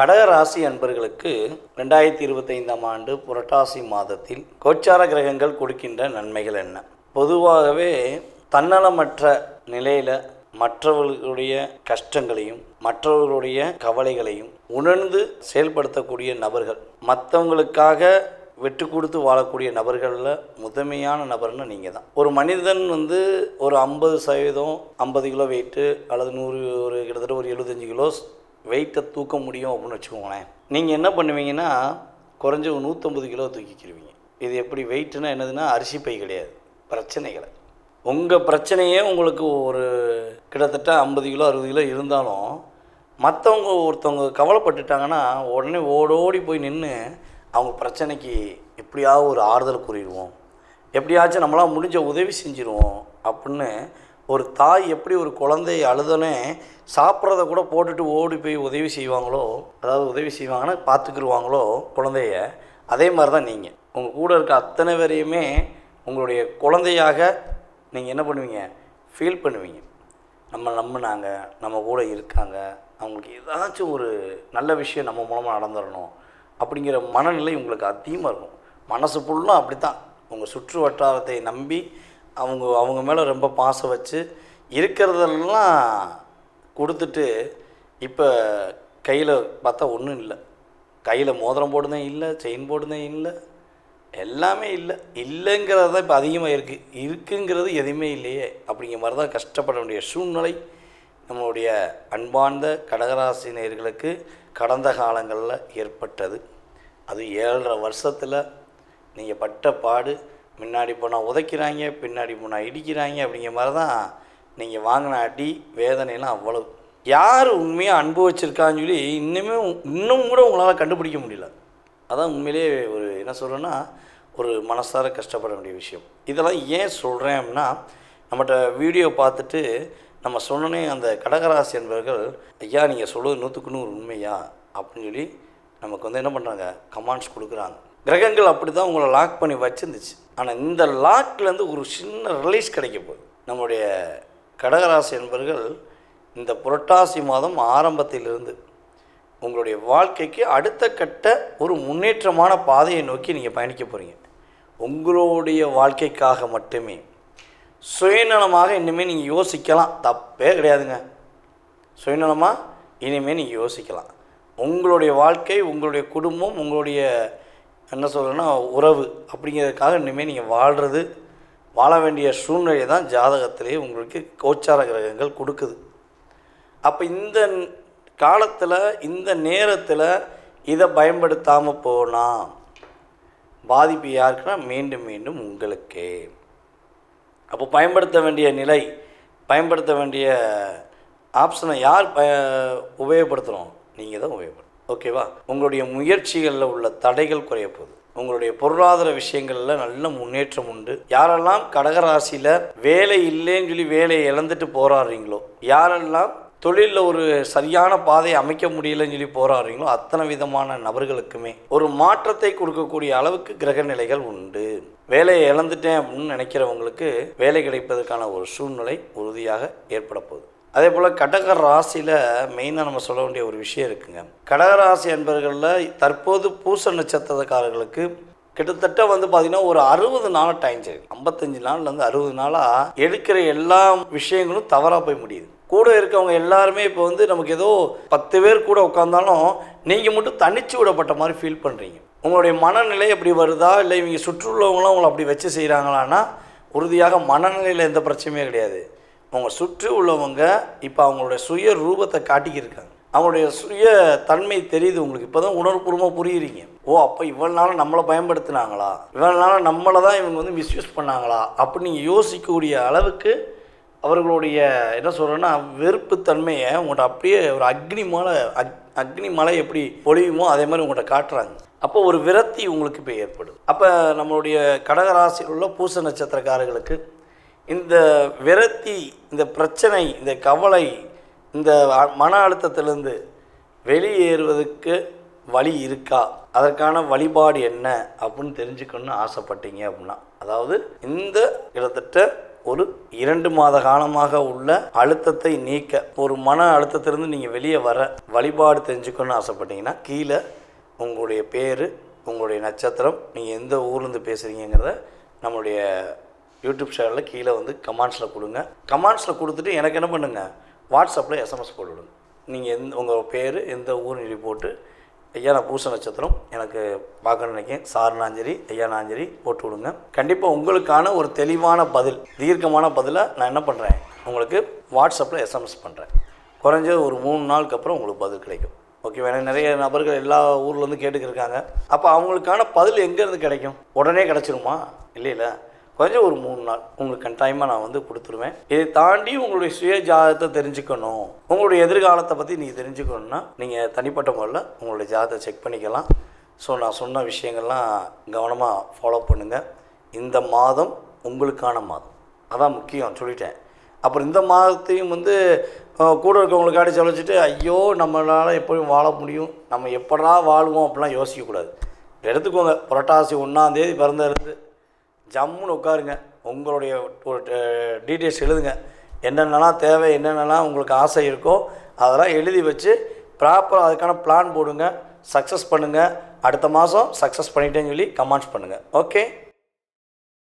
கடக ராசி அன்பர்களுக்கு ரெண்டாயிரத்தி இருபத்தைந்தாம் ஆண்டு புரட்டாசி மாதத்தில் கோச்சார கிரகங்கள் கொடுக்கின்ற நன்மைகள் என்ன? பொதுவாகவே தன்னலமற்ற நிலையில் மற்றவர்களுடைய கஷ்டங்களையும் மற்றவர்களுடைய கவலைகளையும் உணர்ந்து செயல்படுத்தக்கூடிய நபர்கள் மற்றவங்களுக்காக விட்டு கொடுத்து வாழக்கூடிய நபர்களில் முதன்மையான நபர்னு நீங்கள் தான் ஒரு மனிதன் வந்து ஒரு ஐம்பது சதவீதம் ஐம்பது கிலோ வெயிட்டு அல்லது நூறு ஒரு கிட்டத்தட்ட ஒரு எழுபத்தஞ்சு கிலோ வெயிட்டை தூக்க முடியும் அப்படின்னு வச்சுக்கோங்களேன். நீங்கள் என்ன பண்ணுவீங்கன்னா குறைஞ்ச ஒரு நூற்றம்பது கிலோ தூக்கிக்கிடுவீங்க இது எப்படி வெயிட்னா என்னதுன்னா அரிசி பை கிடையாது. பிரச்சனைகளை. உங்கள் பிரச்சனையே உங்களுக்கு ஒரு கிட்டத்தட்ட ஐம்பது கிலோ அறுபது கிலோ இருந்தாலும் மற்றவங்க ஒருத்தவங்க கவலைப்பட்டுட்டாங்கன்னா உடனே ஓடோடி போய் நின்று அவங்க பிரச்சனைக்கு எப்படியாவது ஒரு ஆறுதல் கூறிடுவோம். எப்படியாச்சும் நம்மளால் முடிஞ்ச உதவி செஞ்சிருவோம் அப்படின்னு ஒரு தாய் எப்படி ஒரு குழந்தை அழுதனே சாப்பிட்றத கூட போட்டுட்டு ஓடி போய் உதவி செய்வாங்களோ அதாவது உதவி செய்வாங்கன்னா பார்த்துக்குருவாங்களோ குழந்தைய அதே மாதிரி தான் நீங்கள் உங்கள் கூட இருக்க அத்தனை பேரையுமே உங்களுடைய குழந்தையாக நீங்கள் என்ன பண்ணுவீங்க? ஃபீல் பண்ணுவீங்க. நம்ம நம்பினாங்க நம்ம கூட இருக்காங்க அவங்களுக்கு ஏதாச்சும் ஒரு நல்ல விஷயம் நம்ம மூலமாக நடந்துடணும் அப்படிங்கிற மனநிலை உங்களுக்கு அதிகமாக இருக்கும். மனசு ஃபுல்லும் அப்படி தான் உங்கள் சுற்று வட்டாரத்தை நம்பி அவங்க அவங்க மேலே ரொம்ப பாசம் வச்சு இருக்கிறதெல்லாம் கொடுத்துட்டு இப்போ கையில் பார்த்தா ஒன்றும் இல்லை. கையில் மோதிரம் போடுதே இல்லை செயின் போடுதே இல்லை எல்லாமே இல்லை. இல்லைங்கிறது தான் இப்போ அதிகமாக இருக்குது இருக்குங்கிறது எதுவுமே இல்லையே. அப்படிங்கிற மாதிரி தான் கஷ்டப்பட வேண்டிய சூழ்நிலை நம்மளுடைய அன்பார்ந்த கடகராசினியர்களுக்கு கடந்த காலங்களில் ஏற்பட்டது. அது ஏழரை வருஷத்தில் நீங்கள் பட்ட பாடு முன்னாடி போனால் உதைக்கிறாங்க பின்னாடி போனால் இடிக்கிறாங்க அப்படிங்கிற மாதிரி தான் நீங்கள் வாங்கின அடி வேதனைலாம் அவ்வளவு. யார் உண்மையாக அனுபவிச்சிருக்கான்னு சொல்லி இன்னுமே இன்னும் கூட உங்களால் கண்டுபிடிக்க முடியல. அதான் உண்மையிலேயே ஒரு என்ன சொல்கிறேன்னா ஒரு மனசார கஷ்டப்பட வேண்டிய விஷயம். இதெல்லாம் ஏன் சொல்கிறேன் அப்படின்னா நம்மகிட்ட வீடியோ பார்த்துட்டு நம்ம சொன்னனே அந்த கடகராசி என்பவர்கள் ஐயா நீங்கள் சொல்லுவது நூற்றுக்கு நூறு உண்மையா? அப்படின்னு சொல்லி நமக்கு வந்து என்ன பண்ணுறாங்க கமாண்ட்ஸ் கொடுக்குறாங்க. கிரகங்கள் அப்படி தான் உங்களை லாக் பண்ணி வச்சிருந்துச்சு. ஆனால் இந்த லாக்லேருந்து ஒரு சின்ன ரிலீஸ் கிடைக்க போகுது. நம்முடைய கடகராசி என்பவர்கள் இந்த புரட்டாசி மாதம் ஆரம்பத்திலிருந்து உங்களுடைய வாழ்க்கைக்கு அடுத்த கட்ட ஒரு முன்னேற்றமான பாதையை நோக்கி நீங்கள் பயணிக்க போகிறீங்க உங்களுடைய வாழ்க்கைக்காக மட்டுமே. சுயநலமாக இனிமேல் நீங்கள் யோசிக்கலாம். தப்பே கிடையாதுங்க. சுயநலமாக இனிமேல் நீங்கள் யோசிக்கலாம். உங்களுடைய வாழ்க்கை உங்களுடைய குடும்பம் உங்களுடைய என்ன சொல்கிறேன்னா உறவு அப்படிங்கிறதுக்காக இனிமேல் நீங்கள் வாழ்கிறது வாழ வேண்டிய சூழ்நிலை தான் ஜாதகத்திலே உங்களுக்கு கோச்சார கிரகங்கள் கொடுக்குது. அப்போ இந்த காலத்தில் இந்த நேரத்தில் இதை பயன்படுத்தாமல் போனால் பாதிப்பு யாருக்குன்னா மீண்டும் மீண்டும் உங்களுக்கே. அப்போ பயன்படுத்த வேண்டிய நிலை பயன்படுத்த வேண்டிய ஆப்ஷனை யார் ப உபயோகப்படுத்துகிறோம் நீங்கள் தான் உபயோகப்படுத்தணும். ஓகேவா? உங்களுடைய முயற்சிகளில் உள்ள தடைகள் குறைய போகுது. உங்களுடைய பொருளாதார விஷயங்களில் நல்ல முன்னேற்றம் உண்டு. யாரெல்லாம் கடகராசியில் வேலை இல்லைன்னு சொல்லி வேலையை இழந்துட்டு போராடுறீங்களோ யாரெல்லாம் தொழிலில் ஒரு சரியான பாதையை அமைக்க முடியலன்னு சொல்லி போராடுறீங்களோ அத்தனை விதமான நபர்களுக்குமே ஒரு மாற்றத்தை கொடுக்கக்கூடிய அளவுக்கு கிரக நிலைகள் உண்டு. வேலையை இழந்துட்டேன் அப்படின்னு நினைக்கிறவங்களுக்கு வேலை கிடைப்பதற்கான ஒரு சூழ்நிலை உறுதியாக ஏற்பட போகுது. அதே போல் கடக ராசியில் மெயினாக நம்ம சொல்ல வேண்டிய ஒரு விஷயம் இருக்குங்க. கடக ராசி என்பவர்களில் தற்போது பூச நட்சத்திரக்காரர்களுக்கு கிட்டத்தட்ட வந்து பார்த்தீங்கன்னா ஒரு அறுபது நாள் டைம் சரி. ஐம்பத்தஞ்சு நாள்லேருந்து அறுபது நாளாக எடுக்கிற எல்லா விஷயங்களும் தவறாக போய் முடியுது. கூட இருக்கவங்க எல்லாருமே இப்போ வந்து நமக்கு ஏதோ பத்து பேர் கூட உட்காந்தாலும் நீங்கள் மட்டும் தனிச்சு விடப்பட்ட மாதிரி ஃபீல் பண்ணுறீங்க உங்களுடைய மனநிலை எப்படி வருதா? இல்லை இவங்க சுற்றுள்ளவங்களாம் உங்களை அப்படி வச்சு செய்கிறாங்களான்னா உறுதியாக மனநிலையில் எந்த பிரச்சனையும் கிடையாது. அவங்க சுற்றி உள்ளவங்க இப்போ அவங்களுடைய சுய ரூபத்தை காட்டிக்கிருக்காங்க. அவங்களுடைய சுய தன்மை தெரியுது உங்களுக்கு. இப்போ தான் உணர்வுபூர்வமாக புரியுறீங்க. ஓ அப்போ இவ்வளோ நம்மளை பயன்படுத்தினாங்களா? இவ்வளோ நம்மளை தான் இவங்க வந்து மிஸ்யூஸ் பண்ணாங்களா? அப்படின்னு நீங்கள் யோசிக்கக்கூடிய அளவுக்கு அவர்களுடைய என்ன சொல்கிறேன்னா வெறுப்பு தன்மையை உங்கள்கிட்ட அப்படியே ஒரு அக்னி மலை அக் அக்னி மலை எப்படி பொழியுமோ அதே மாதிரி உங்கள்கிட்ட காட்டுறாங்க. அப்போ ஒரு விரக்தி உங்களுக்கு இப்போ ஏற்படும். அப்போ நம்மளுடைய கடகராசியில் உள்ள பூச நட்சத்திரக்காரர்களுக்கு இந்த விரக்தி இந்த பிரச்சனை இந்த கவலை இந்த மன அழுத்தத்திலிருந்து வெளியேறுவதற்கு வழி இருக்கா? அதற்கான வழிபாடு என்ன அப்படின்னு தெரிஞ்சுக்கணும்னு ஆசைப்பட்டீங்க அப்படின்னா அதாவது இந்த கிட்டத்தட்ட ஒரு இரண்டு மாத காலமாக உள்ள அழுத்தத்தை நீக்க ஒரு மன அழுத்தத்திலிருந்து நீங்கள் வெளியே வர வழிபாடு தெரிஞ்சுக்கணும்னு ஆசைப்பட்டீங்கன்னா கீழே உங்களுடைய பேர் உங்களுடைய நட்சத்திரம் நீங்கள் எந்த ஊர்லேருந்து பேசுகிறீங்கிறத நம்மளுடைய யூடியூப் சேனலில் கீழே வந்து கமெண்ட்ஸில் கொடுங்க. கமெண்ட்ஸில் கொடுத்துட்டு எனக்கு என்ன பண்ணுங்கள் வாட்ஸ்அப்பில் எஸ்எம்எஸ் போட்டு விடுங்க. நீங்கள் எந்த உங்கள் பேர் எந்த ஊர் எழுதி போட்டு ஐயா நான் பூச நட்சத்திரம் எனக்கு பார்க்கணும்னு நினைக்கிறேன். சார் நாஞ்சரி ஐயா நாஞ்சரி போட்டு விடுங்க. கண்டிப்பாக உங்களுக்கான ஒரு தெளிவான பதில் தீர்க்கமான பதிலை நான் என்ன பண்ணுறேன் உங்களுக்கு வாட்ஸ்அப்பில் எஸ்எம்எஸ் பண்ணுறேன் குறைஞ்சது ஒரு மூணு நாளுக்கு அப்புறம் உங்களுக்கு பதில் கிடைக்கும். ஓகே வேணா நிறைய நபர்கள் எல்லா ஊர்லேருந்து கேட்டுக்கிருக்காங்க அப்போ அவங்களுக்கான பதில் எங்கேருந்து கிடைக்கும்? உடனே கிடச்சிருமா? இல்லை கொஞ்சம் ஒரு மூணு நாள் உங்களுக்கு கட்டாயமாக நான் வந்து கொடுத்துருவேன். இதை தாண்டி உங்களுடைய சுய ஜாதகத்தை தெரிஞ்சுக்கணும். உங்களுடைய எதிர்காலத்தை பற்றி நீங்கள் தெரிஞ்சுக்கணுன்னா நீங்கள் தனிப்பட்ட முறையில் உங்களுடைய ஜாதகத்தை செக் பண்ணிக்கலாம். ஸோ நான் சொன்ன விஷயங்கள்லாம் கவனமாக ஃபாலோ பண்ணுங்கள் இந்த மாதம் உங்களுக்கான மாதம். அதான் முக்கியம் சொல்லிட்டேன். அப்புறம் இந்த மாதத்தையும் வந்து கூட இருக்கவங்களுக்காடி சொல்லிச்சிட்டு ஐயோ நம்மளால் எப்படியும் வாழ முடியும். நம்ம எப்படா வாழ்வோம் அப்படிலாம் யோசிக்கக்கூடாது. எடுத்துக்கோங்க. புரட்டாசி ஒன்றாந்தேதி பிறந்திருந்து ஜம்முன்னு உட்காருங்க. உங்களுடைய ஒரு டீட்டெயில்ஸ் எழுதுங்க. என்னென்னலாம் தேவை என்னென்னலாம் உங்களுக்கு ஆசை இருக்கோ அதெல்லாம் எழுதி வச்சு ப்ராப்பராக அதுக்கான பிளான் போடுங்க. சக்ஸஸ் பண்ணுங்கள் அடுத்த மாதம் சக்ஸஸ் பண்ணிட்டேன்னு சொல்லி கமெண்ட்ஸ் பண்ணுங்கள் ஓகே